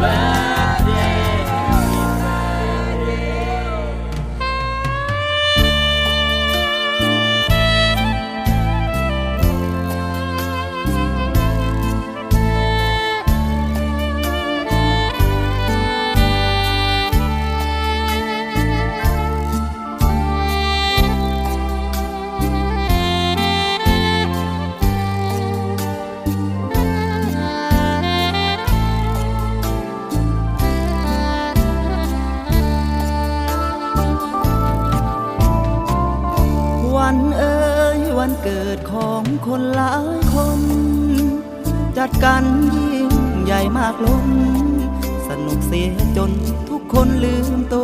vai. วันเอ่ยวันเกิดของคนหลายคน จัดกันยิ่งใหญ่มากล้นสนุกเสียจนทุกคนลืมต